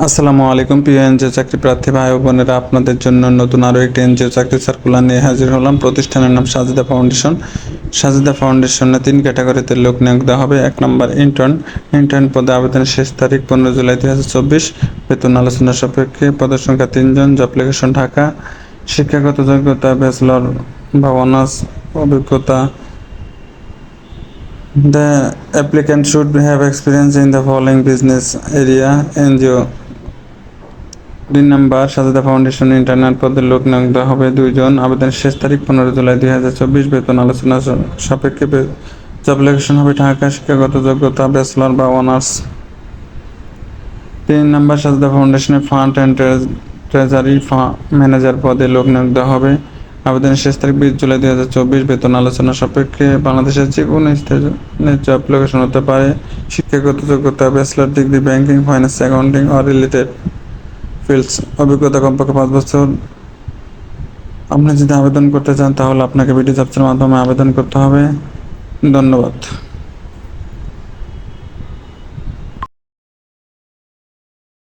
আসসালামু আলাইকুম প্রিয় এনজিও চাকরি প্রার্থী ভাই বোনেরা, আপনাদের জন্য নতুন আরও একটি এনজিও চাকরি সার্কুলার নিয়ে হাজির হলাম। প্রতিষ্ঠানের নাম সাজিদা ফাউন্ডেশন। সাজিদা ফাউন্ডেশনে তিন ক্যাটাগরিতে লোক নিয়োগ দেওয়া হবে। এক নম্বর ইন্টার্ন ইন্টার্ন পদে আবেদনের শেষ তারিখ পনেরো জুলাই দুই হাজার চব্বিশ। বেতন আলোচনা সাপেক্ষে পদের সংখ্যা তিনজন। Job location Dhaka. শিক্ষাগত যোগ্যতা ব্যাচেলর বা অনার্স অভিজ্ঞতা। The applicant should have experience in the following business area NGO তিন নাম্বার, সাজেদা ফাউন্ডেশন ইন্টারনেট পদের লোক নিয়োগ দেওয়া হবে দুইজন। আবেদনের শেষ তারিখ পনেরো জুলাই দুই হাজার চব্বিশ। বেতন আলোচনা সাপেক্ষে জব লোকেশন হবে ঢাকা শিক্ষাগত যোগ্যতা ব্যাচেলর বা অনার্স তিন নাম্বার, সাজেদা ফাউন্ডেশনে ফান্ড অ্যান্ড ট্রেজারি ম্যানেজার পদে লোক নিয়োগ দেওয়া হবে। আবেদনের শেষ তারিখ বিশ জুলাই দুই হাজার চব্বিশ। বেতন আলোচনা সাপেক্ষে বাংলাদেশের যে কোনো স্থানে জব লোকেশন হতে পারে। শিক্ষাগত যোগ্যতা bachelor degree banking finance accounting or related fields অভিজ্ঞতা কমপক্ষে পাঁচ বছর। আপনি যদি আবেদন করতে চান, তাহলে আপনাকে বিডি জবসের মাধ্যমে আবেদন করতে হবে। ধন্যবাদ।